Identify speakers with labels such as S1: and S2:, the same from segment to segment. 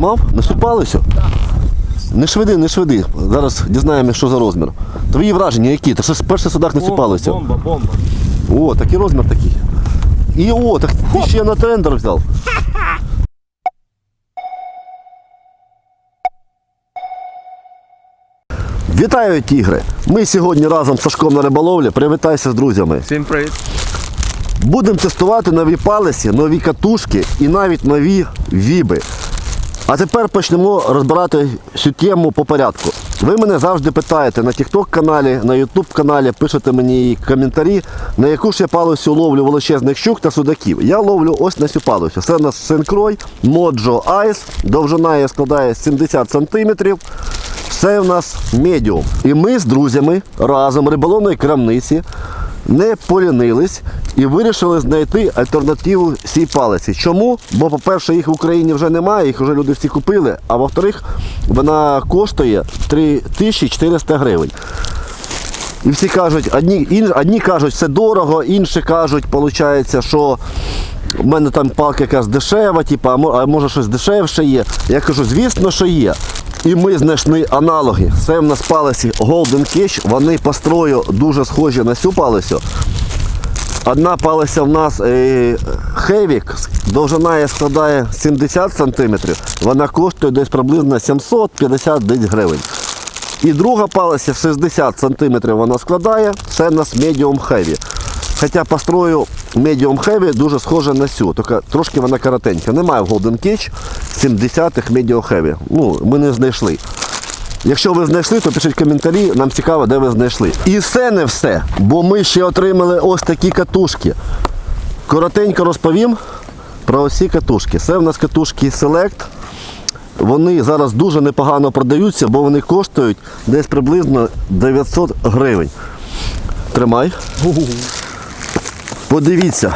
S1: Мав? Насипалися? Не швиди, не швиди. Зараз дізнаємося, що за розмір. Твої враження які? Та що ж перший судак насипалося?
S2: Бомба, бомба.
S1: О, такий розмір такий. І о, так ти ще на тендер взяв. Вітаю, тігри! Ми сьогодні разом з Сашком на риболовлі. Привітайся з друзями.
S2: Всім привіт.
S1: Будемо тестувати нові палиці, нові катушки і навіть нові віби. А тепер почнемо розбирати цю тему по порядку. Ви мене завжди питаєте на TikTok каналі, на YouTube каналі, пишете мені коментарі, на яку ж я палицю ловлю величезних щук та судаків. Я ловлю ось на цю палицю. Це у нас Синкрой Mojo Ice. Довжина її складає 70 см. Це у нас медіум. І ми з друзями разом риболовної крамниці не полінились і вирішили знайти альтернативу цій палиці. Чому? Бо, по-перше, їх в Україні вже немає, їх вже люди всі купили, а во-вторых, вона коштує 3400 гривень. І всі кажуть, одні, ін, одні кажуть, це дорого, інші кажуть, виходить, що в мене там палка якась дешева, типу, а може щось дешевше є. Я кажу, звісно, що є. І ми знайшли аналоги. Це в нас палиці Golden Cage, вони по строю дуже схожі на цю палицю. Одна палиця в нас Hevik, довжина її складає 70 см, вона коштує десь приблизно 750 десь гривень. І друга палиця 60 см вона складає, це в нас Medium Heavy. Хоча по строю Medium Heavy дуже схожа на цю, тільки трошки вона коротенька. Немає в Golden Cage 70-х Medium Heavy. Ну, ми не знайшли. Якщо ви знайшли, то пишіть коментарі, нам цікаво, де ви знайшли. І все не все, бо ми ще отримали ось такі катушки. Коротенько розповім про ці катушки. Це в нас катушки Select. Вони зараз дуже непогано продаються, бо вони коштують десь приблизно 900 гривень. Тримай. Подивіться,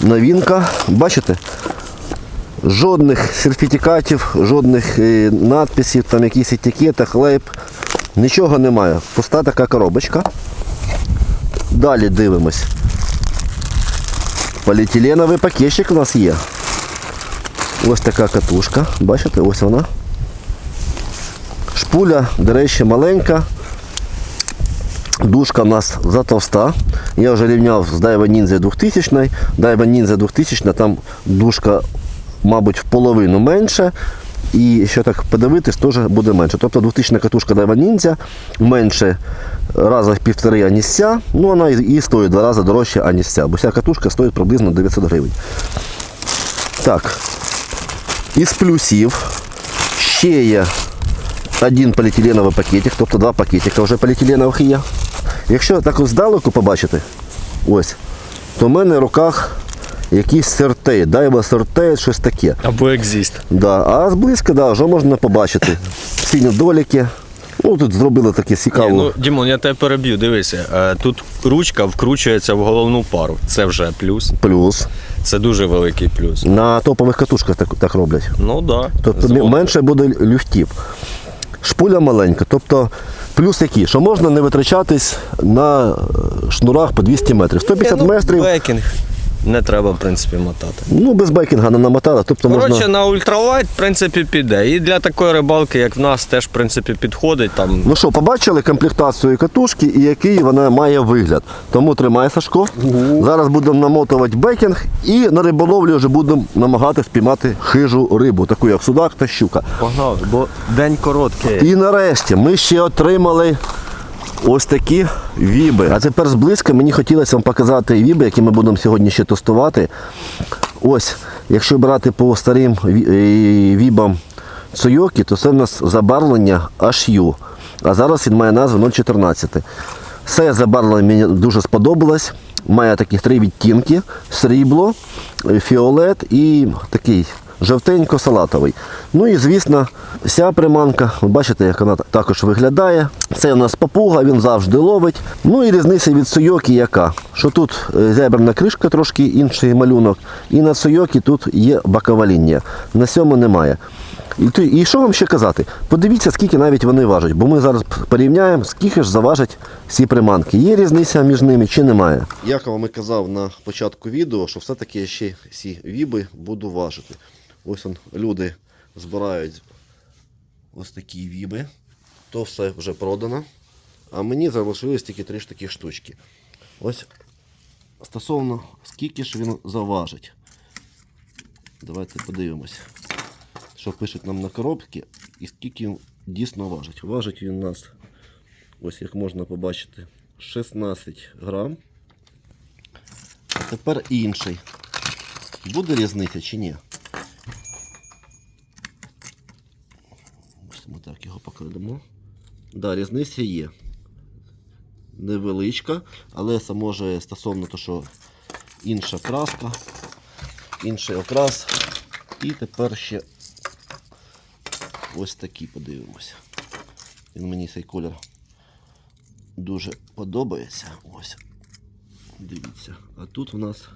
S1: новинка. Бачите? Жодних сертифікатів, жодних е, надписів, там якісь етикетах, лейб. Нічого немає. Пуста така коробочка. Далі дивимось. Поліетиленовий пакетик у нас є. Ось така катушка. Бачите, ось вона. Шпуля, до речі, маленька. Дужка у нас затовста. Я вже рівняв з Daiwa Ninja 2000. Daiwa Ninja 2000, там дужка, мабуть, в половину менше. І що так подивитись, теж буде менше. Тобто 2000 катушка Daiwa Ninja менше раза в півтори аніж ця. Ну вона і стоїть два рази дорожче, аніж ця. Бо ця катушка стоїть приблизно 900 гривень. Так. Із плюсів ще є один поліетиленовий пакетик, тобто два пакетика вже поліетиленових є. Якщо так здалеку побачити, ось, то в мене в руках якийсь сертей, дайва сертей, щось таке.
S2: Або екзіст.
S1: Да. А зблизька да, вже можна побачити. Сині доліки. Ну, тут зробили таке цікаво.
S2: Ні, ну, Дімон, я тебе переб'ю, дивися. е, Тут ручка вкручується в головну пару. Це вже плюс.
S1: Плюс.
S2: Це дуже великий плюс.
S1: На топових катушках так, так роблять.
S2: Ну так. Да.
S1: Тобто
S2: Згоден.
S1: менше буде люфтів. Шпуля маленька. Тобто плюс які, Що можна не витрачатись на е, шнурах по 200 метрів. 150
S2: Ні, ну,
S1: метрів.
S2: Не треба, в принципі, мотати.
S1: Ну, без бекінга не намотали, тобто
S2: Коротше,
S1: можна.
S2: на ультралайт, в принципі, піде. І для такої рибалки, як в нас, теж, в принципі, підходить. Там...
S1: Ну що, побачили комплектацію катушки і який вона має вигляд. Тому тримай Сашко. Зараз будемо намотувати бекінг і на риболовлі вже будемо намагатися спіймати хижу рибу, таку як судак та щука.
S2: Погнали, бо день короткий.
S1: І нарешті ми ще отримали ось такі віби. А тепер зблизька мені хотілося вам показати віби, які ми будемо сьогодні ще тестувати. Ось, якщо брати по старим е, вібам Цойокі, то це в нас забарвлення HU. А зараз він має назву 014. Це забарвлення мені дуже сподобалось. Має таких три відтінки: срібло, е, фіолет і такий жовтенько-салатовий. Ну і звісно, ця приманка, ви бачите, як вона також виглядає. Це у нас папуга, він завжди ловить. Ну і різниця від Сойокі яка? Що тут е, зябрана кришка, трошки інший малюнок, і на Сойокі тут є бокова лінія. На цьому немає. І, і що вам ще казати? Подивіться, скільки навіть вони важать, бо ми зараз порівняємо, скільки ж заважать ці приманки. Є різниця між ними чи немає? Як вам і казав на початку відео, що все-таки я ще ці віби буду важити. Ось он, люди збирають ось такі віби. То все вже продано. А мені залишилось тільки три ж такі штучки. Ось стосовно скільки ж він заважить. Давайте подивимось, що пишуть нам на коробці і скільки він дійсно важить. Важить він у нас, ось як можна побачити, 16 грам. А тепер інший. Буде різниця чи ні? Ось ми так його покладемо. Да, різниця є. Невеличка, але це може стосовно того, що інша краска, інший окрас. І тепер ще ось такий подивимося. Він мені цей колір дуже подобається. Ось. Дивіться. А тут у нас.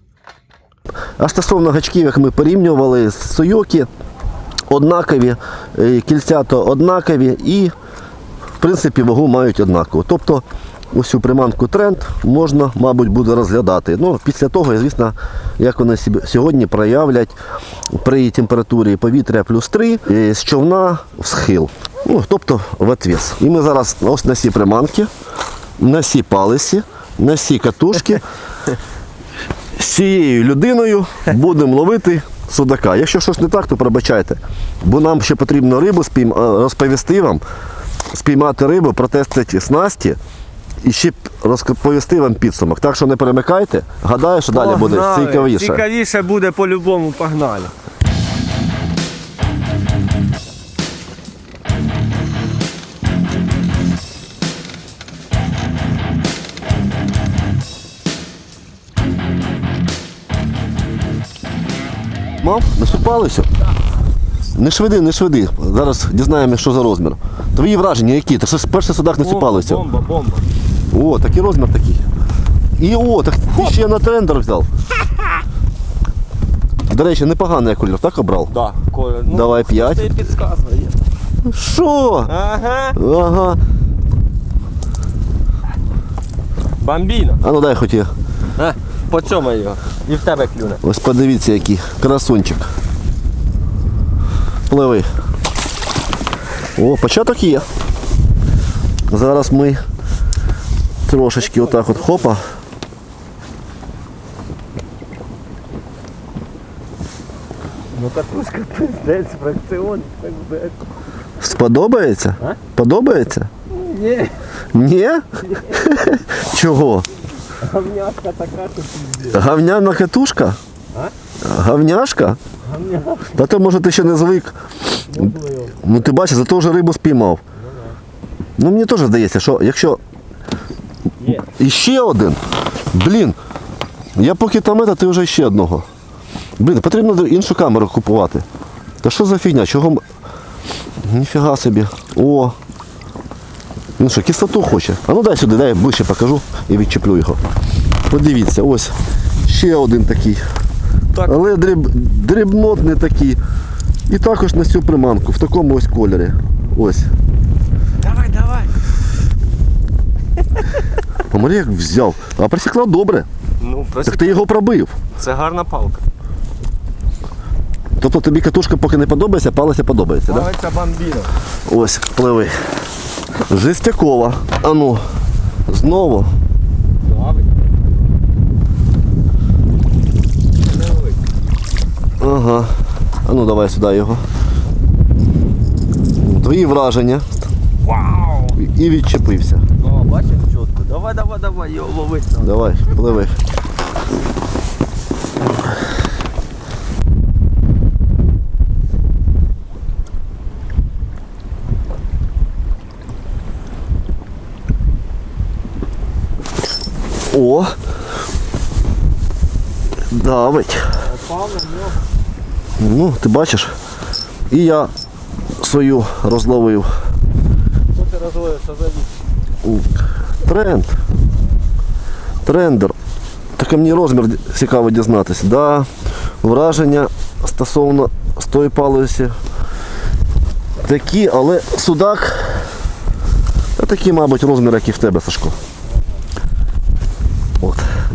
S1: А стосовно гачків, як ми порівнювали з Сойокі, однакові, е, кільцята однакові і, в принципі, вагу мають однакову. Тобто ось цю приманку тренд можна, мабуть, буде розглядати. Ну, після того, звісно, як вони сьогодні проявлять при температурі повітря плюс 3 е, з човна в схил. Ну, тобто в отвес. І ми зараз ось на ці приманки, на ці палиці, на ці катушки з цією людиною будемо ловити судака. Якщо щось не так, то пробачайте. Бо нам ще потрібно рибу спійм... е, розповісти вам, спіймати рибу, протестити снасті і ще розповісти вам підсумок. Так що не перемикайте. Гадаю, що далі буде
S3: Погнали.
S1: цікавіше.
S3: Цікавіше буде по-любому, погнали.
S1: Мав? Наступалися? Не швиди, не швиди. Зараз дізнаємося, що за розмір. Твої враження які? Ти ж перший судак не?
S3: Бомба, бомба.
S1: О, такий розмір такий. І о, так ти ще на трендер взяв. До речі, непоганий я колір, так обрав?
S3: Да, Коля. Ну,
S1: Давай п'ять.
S3: Ти підказує.
S1: Що?
S3: Ага.
S1: Ага.
S3: Бомбіно.
S1: А ну дай хоч я.
S3: А, по цьому його. І в тебе клюне.
S1: Ось подивіться, який красунчик. Пливи. О, початок є. Зараз ми трошечки отак от хопа.
S3: Ну катушка пиздець, фракціон, пиздець.
S1: Сподобається?
S3: А?
S1: Подобається?
S3: Ні,
S1: Ні? Чого?
S3: Гавняшка така, що пиздець.
S1: Гавняна катушка?
S3: А?
S1: Гавняшка?
S3: Гавняшка.
S1: Та то може ти ще не звик. Ну ти бачиш, зато вже рибу спіймав. Ну мені теж здається, що якщо
S3: Є.
S1: іще один, блін, я поки там ета, ти вже ще одного. Блін, потрібно іншу камеру купувати. Та що за фігня? Чого. Ніфіга собі. О. Він що, кислоту хоче? А ну дай сюди, дай я ближче покажу і відчеплю його. Подивіться, ось ще один такий.
S3: Так.
S1: Але дріб, дрібнотний такий. І також на цю приманку в такому ось кольорі. Ось.
S3: Давай, давай.
S1: А як взяв. А присікла добре.
S3: Ну,
S1: Так ти його пробив.
S3: це гарна палка.
S1: Тобто тобі катушка поки не подобається, палиця подобається?
S3: Палиця бомбіно.
S1: Ось, пливи. Жестякова. А ну, знову. Ага. А ну давай сюди його. Твої враження.
S3: Вау!
S1: І відчепився.
S3: О, бачиш чітко. Давай, давай, давай, його надо.
S1: Давай, пливи. О! Давить. Ну, ти бачиш. І я свою розловив.
S3: Що ти розловив? Що за вісь?
S1: Тренд. Трендер. Так мені розмір цікаво дізнатися. Да, враження стосовно з тої палиці такі, але судак. Та такі, мабуть, розмір, як і в тебе, Сашко.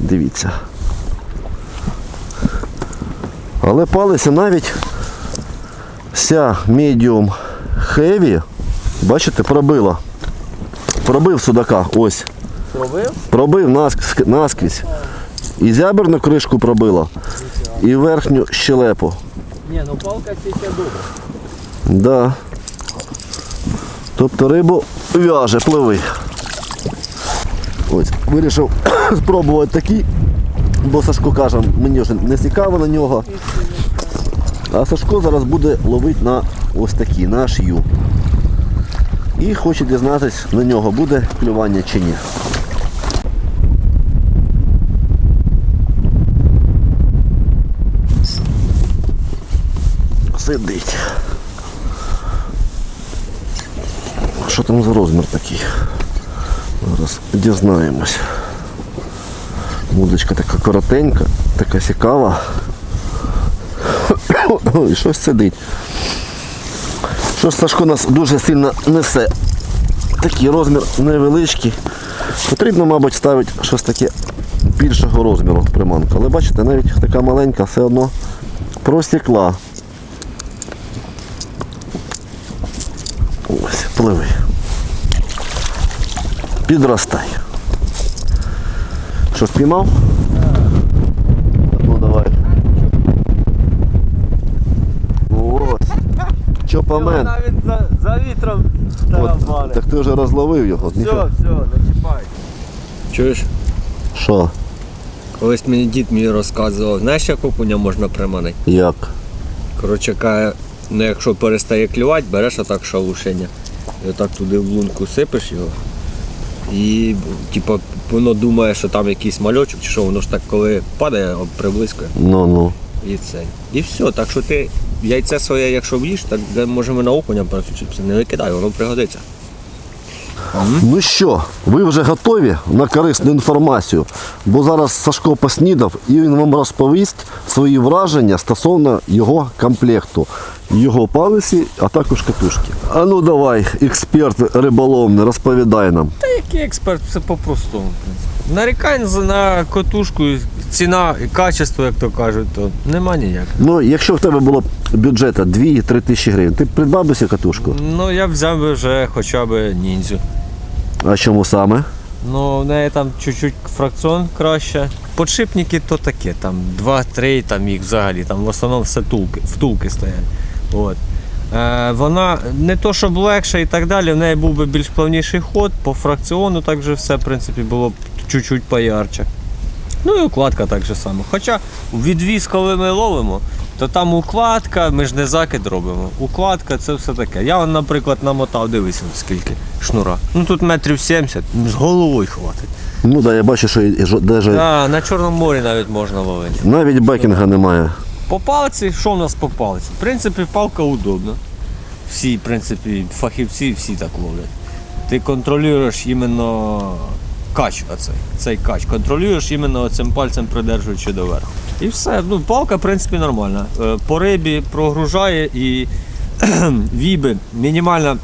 S1: Дивіться. Але палиця навіть вся medium heavy, бачите, пробила. Пробив судака, ось.
S3: Пробив?
S1: Пробив наск- наскрізь. І зяберну кришку пробила, і верхню щелепу.
S3: Ні, ну палка тільки добре.
S1: Да. Тобто рибу в'яже, пливи. Ось, вирішив спробувати такий, бо Сашко каже, мені вже не цікаво на нього. А Сашко зараз буде ловити на ось такі, на шию. І хоче дізнатись на нього, буде клювання чи ні. Сидить. Що там за розмір такий? Зараз дізнаємось. Мудочка така коротенька, така цікава. Щось сидить. Щось Сашко нас дуже сильно несе. Такий розмір невеличкий. Потрібно, мабуть, ставити щось таке більшого розміру приманку. Але бачите, навіть така маленька все одно просікла. Ось, пливи. Підростай. Що, спіймав? Ну давай. Ось. Чопамен.
S3: Навіть за, за вітром
S1: От, так ти вже розловив його.
S3: Все,
S1: Ніфіга.
S3: все, не чіпай.
S2: Чуєш?
S1: Що?
S2: Колись мені дід мій розказував, знаєш, як окуня можна приманити?
S1: Як?
S2: Коротше, каже, ну якщо перестає клювати, береш отак шалушення. І отак туди в лунку сипеш його. І типу, воно думає, що там якийсь мальочок, чи що воно ж так коли падає, об-
S1: Ну ну.
S2: І це. І все. Так що ти яйце своє, якщо в'їш, так де можемо на окуня переключитися. Не викидай, воно пригодиться.
S1: Ну що, ви вже готові на корисну інформацію? Бо зараз Сашко поснідав і він вам розповість свої враження стосовно його комплекту, його палиці, а також катушки. А ну давай, експерт риболовний, розповідай нам.
S4: Та який експерт, все по-простому. Нарікань на котушку, ціна і качество, як то кажуть, то нема ніяк.
S1: Ну, якщо в тебе було бюджету 2-3 тисячі гривень, ти придбав би цю катушку?
S4: Ну я б взяв би вже хоча б ніндзю.
S1: А чому саме?
S4: Ну, в неї там чуть-чуть фракціон краще. Подшипники то таке, там 2-3, там їх взагалі, там в основному все тулки, втулки стоять. От. Е, вона не то, щоб легша і так далі, в неї був би більш плавніший ход, по фракціону так же все, в принципі, було б чуть-чуть поярче. Ну і укладка так же само. Хоча відвіз, коли ми ловимо, то там укладка, ми ж не закид робимо. Укладка це все таке. Я, наприклад, намотав, дивися, скільки шнура. Ну тут метрів 70, з головою хватить.
S1: Ну да, я бачу, що і жо- даже
S4: Да, на Чорному морі навіть можна ловити.
S1: навіть бекінга немає.
S4: По палці, що в нас по палці? В принципі, палка удобна. Всі, в принципі, фахівці всі так ловлять. Ти контролюєш іменно кач оцей, цей кач. Контролюєш іменно цим пальцем придержуючи доверху. І все. Ну, палка, в принципі, нормальна. Е, По рибі прогружає і віби мінімальна.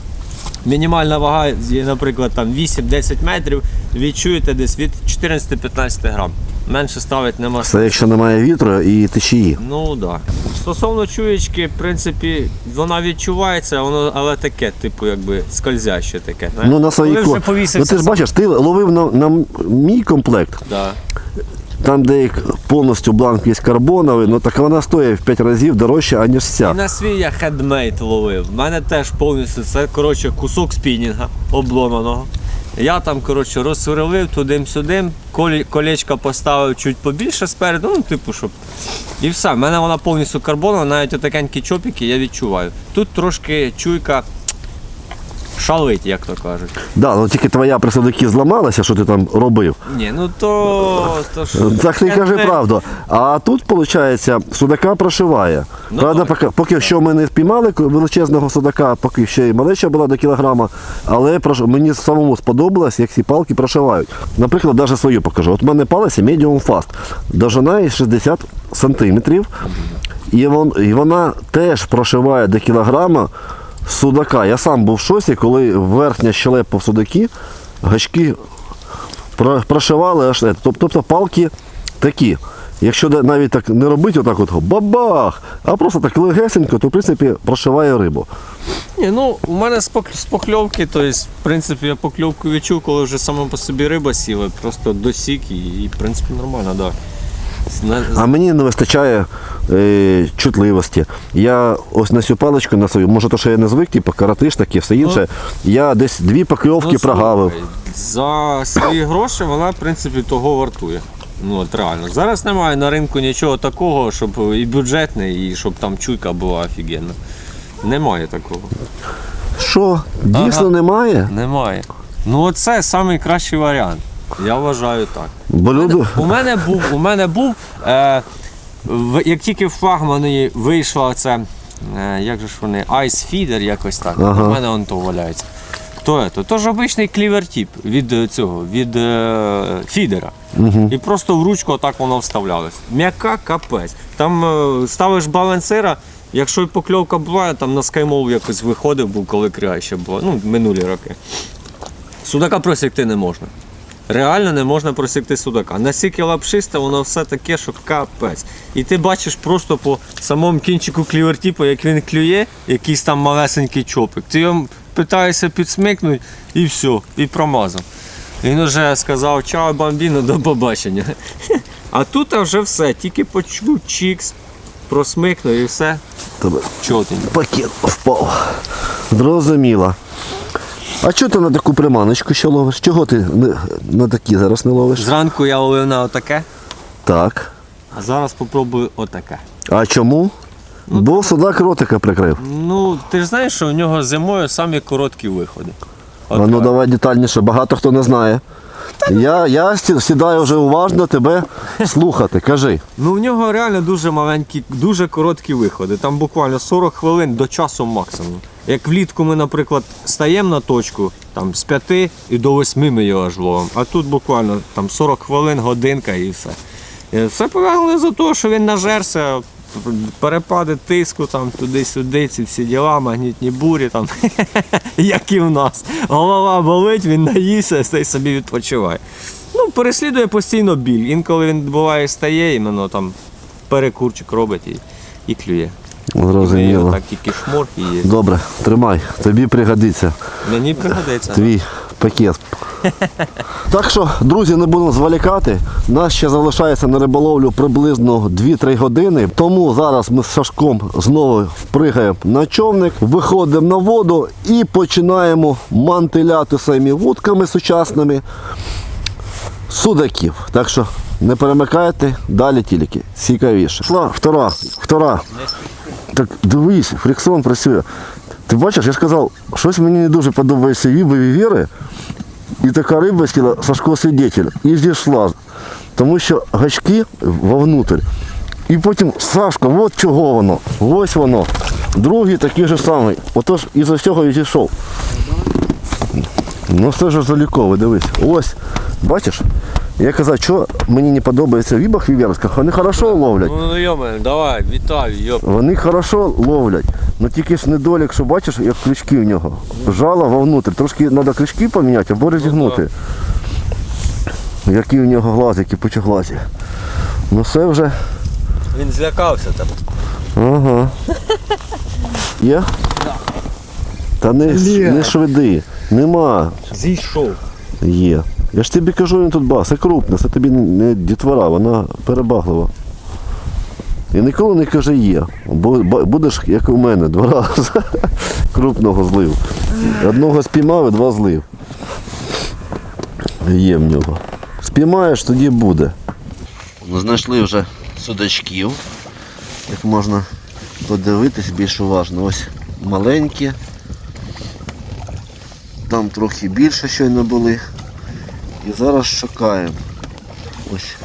S4: Мінімальна вага, наприклад, там 8-10 метрів, відчуєте десь від 14-15 грам. Менше ставить нема
S1: Це якщо немає вітру і течії.
S4: Ну так. Стосовно чуєчки, в принципі, вона відчувається, воно, але таке, типу, якби скользяще таке.
S1: Ну на своїй
S4: Коли
S1: ко- Ну
S4: повісився
S1: ти ж бачиш, ти ловив на, на мій комплект,
S4: Да.
S1: там, де як повністю бланк є карбоновий, ну так вона стоїть в 5 разів дорожче, аніж
S4: І
S1: ця.
S4: на свій я хедмейт ловив. У мене теж повністю це коротше, кусок спінінга обломаного. Я там коротше, розсверлив туди-сюди, колечко поставив чуть побільше спереду, ну, типу, щоб. І все. В мене вона повністю карбонова, навіть отакенькі чопіки я відчуваю. Тут трошки чуйка шалить, як то кажуть.
S1: Да, ну тільки твоя присадки зламалася, що ти там робив.
S4: Ні, ну то. то ж,
S1: Так ти кажи правду. А тут, виходить, судака прошиває.
S4: Ну,
S1: Правда,
S4: так.
S1: поки, поки що ми не спіймали величезного судака, поки ще й малеча була до кілограма, але прош- мені самому сподобалось, як ці палки прошивають. Наприклад, навіть свою покажу. От в мене палиця Medium Fast. Довжина є 60 сантиметрів. І, вон, і вона теж прошиває до кілограма судака. Я сам був в шоці, коли верхня щелепа в судаки, гачки прошивали аж. це. Тобто палки такі. Якщо навіть так не робити отак от бабах, а просто так легесенько, то в принципі прошиває рибу.
S4: Ні, ну у мене з пок- покльовки, то есть, в принципі, я покльовку відчув, коли вже саме по собі риба сіла, просто досік і, і в принципі нормально, так. Да.
S1: А мені не вистачає е, чутливості. Я ось на цю паличку на свою, може то, що я не звик, типу каратиш такі, все інше. Я десь дві покльовки
S4: Ну,
S1: прогавив.
S4: За свої гроші вона, в принципі, того вартує. Ну, от реально. Зараз немає на ринку нічого такого, щоб і бюджетне, і щоб там чуйка була офігенна. Немає такого.
S1: Що? Дійсно
S4: Ага.
S1: немає?
S4: Немає. Ну, оце найкращий варіант. Я вважаю так.
S1: Бо люди.
S4: У мене був, у мене був е, в, як тільки в флагмані вийшла це, е, як же ж вони, Ice Feeder якось так.
S1: Ага.
S4: У мене он то валяється. То, то, то ж обичний клівертіп від е, цього, від е, фідера. І просто в ручку отак воно вставлялось. М'яка капець. Там е, ставиш балансира, якщо і покльовка була, там на скаймол якось виходив, був, коли кря ще була. Ну, минулі роки. Судака просікти не можна. Реально не можна просікти судака. Настільки лапшисте, воно все таке, що капець. І ти бачиш просто по самому кінчику клівертіпу, як він клює, якийсь там малесенький чопик. Ти його питаєшся підсмикнути і все, і промазав. Він уже сказав чао бамбіно, до побачення. А тут вже все, тільки почув чікс, просмикнув і все чотенько.
S1: пакет впав. Зрозуміло. А чого ти на таку приманочку ще ловиш? Чого ти на такі зараз не ловиш?
S4: Зранку я ловив на отаке,
S1: Так.
S4: а зараз попробую отаке.
S1: А чому? Бо судак ротика прикрив.
S4: Ну, ти ж знаєш, що у нього зимою самі короткі виходи.
S1: А ну давай детальніше, багато хто не знає. Я, я сі- сідаю вже уважно тебе слухати. Кажи.
S4: Ну, у нього реально дуже маленькі, дуже короткі виходи. Там буквально 40 хвилин до часу максимум. Як влітку ми, наприклад, стаємо на точку там, з 5 і до 8 ми його аж ловимо. А тут буквально там 40 хвилин, годинка і все. І все пов'язано за те, що він нажерся, перепади тиску там туди-сюди, ці всі діла, магнітні бурі, там, як і в нас. Голова болить, він наївся, й собі відпочиває. Ну, переслідує постійно біль. Інколи він буває стає, іменно там перекурчик робить і, і клює.
S1: Зрозуміло.
S4: так тільки шморк і є.
S1: Добре, тримай, тобі пригодиться
S4: Мені пригодиться.
S1: твій пакет. Так що, друзі, не будемо зволікати. Нас ще залишається на риболовлю приблизно 2-3 години. Тому зараз ми з Сашком знову впригаємо на човник, виходимо на воду і починаємо мантиляти своїми вудками сучасними судаків. Так що не перемикайте, далі тільки цікавіше. Пішла Втора, втора. Так дивись, фриксон працює. Ти бачиш, я сказав, щось мені не дуже подобається вібові віри. І така риба сіла Сашко свидетель і зійшла. Тому що гачки вовнутрь. І потім Сашка, от чого воно. Ось воно. Другий такий же самий. Отож із-за цього і зійшов. Ну все ж залікове, дивись. Ось, бачиш? Я казав, що мені не подобається в вібах віверських, вони хорошо ловлять.
S4: Ну, йоме, давай, вітаю, йоп.
S1: Вони хорошо ловлять. Ну тільки ж недолік, що бачиш, як крючки в нього. Жало вовнутрь. Трошки треба крючки поміняти або розігнути. Які в нього глазики, пучоглазі. Ну все вже.
S4: Він злякався там.
S1: Ага. Є? Та не, не швиди. Нема.
S4: Зійшов.
S1: Є. Я ж тобі кажу, він тут бас, це крупне, це тобі не дітвора, вона перебаглива. І ніколи не каже є. Бо будеш, як у мене, два рази крупного злив. Одного спіймав і два злив. Є в нього. Спіймаєш, тоді буде. Знайшли вже судачків. Як можна подивитись більш уважно. Ось маленькі. Там трохи більше щойно були. І зараз шукаємо. Ось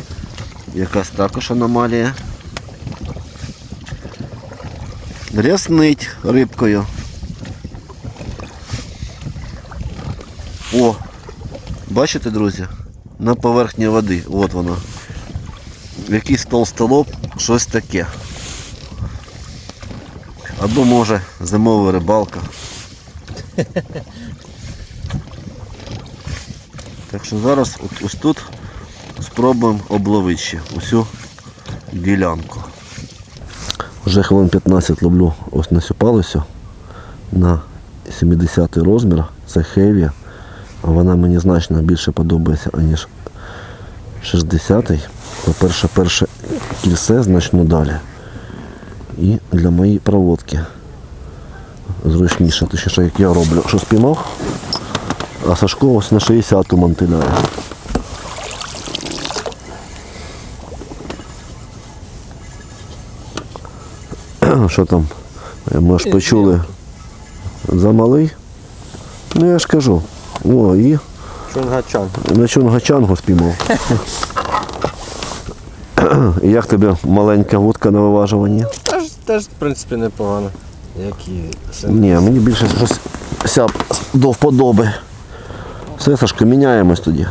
S1: якась також аномалія. Ряснить рибкою. О! Бачите, друзі? На поверхні води. От воно. Якийсь толстолоб, щось таке. Або може зимова рибалка. Так що зараз от, ось тут спробуємо обловити ще усю ділянку. Вже хвилин 15 ловлю ось на цю палицю на 70 розмір. Це хеві. Вона мені значно більше подобається, аніж 60-й. По-перше, перше кільце значно далі. І для моєї проводки зручніше, точніше, як я роблю, що спіймав, а Сашко ось на 60-ту мантиляє. Що там? Ми ж почули замалий. Ну я ж кажу. О, і
S5: Чунгачан.
S1: на чунгачангу спіймав. І як тобі маленька вудка на виважуванні?
S5: Теж, теж, в принципі, непогано. Як і
S1: Ні, мені більше щось сяп до вподоби. Все, Сашко, міняємось тоді.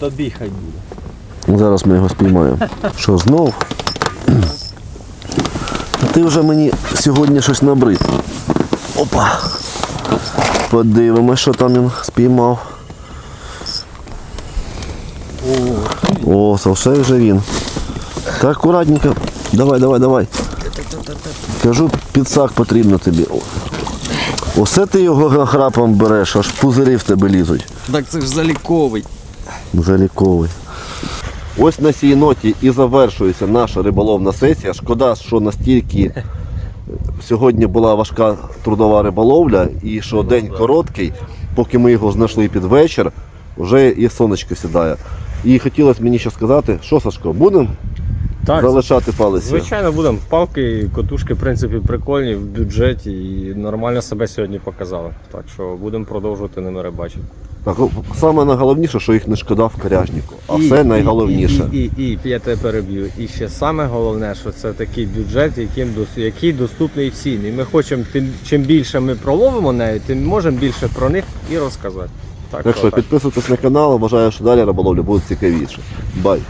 S5: Тобі хай буде.
S1: Зараз ми його спіймаємо. Що, знов? Ти вже мені сьогодні щось набрид. Опа. Подивимось, що там він спіймав. О, це все вже він. Так, акуратненько. Давай, давай, давай. Кажу, підсак потрібно тобі. Оце ти його храпом береш, аж пузирі в тебе лізуть.
S5: Так це ж заліковий.
S1: Заліковий. Ось на цій ноті і завершується наша риболовна сесія. Шкода, що настільки сьогодні була важка трудова риболовля і що день короткий, поки ми його знайшли під вечір, вже і сонечко сідає. І хотілося мені ще сказати, що Сашко, будемо
S4: Так,
S1: залишати палиці?
S4: звичайно, будемо. Палки, котушки, в принципі, прикольні в бюджеті і нормально себе сьогодні показали. Так що будемо продовжувати ними рибачити.
S1: Так, саме найголовніше, що їх не шкода в каряжнику. А все найголовніше.
S4: І, і, і, і, я тебе переб'ю. І ще саме головне, що це такий бюджет, яким який доступний всім. І ми хочемо, тим, чим більше ми проловимо нею, тим можемо більше про них і розказати. Так,
S1: Так що
S4: так.
S1: підписуйтесь на канал, бажаю, що далі риболовля буде цікавіше. Бай!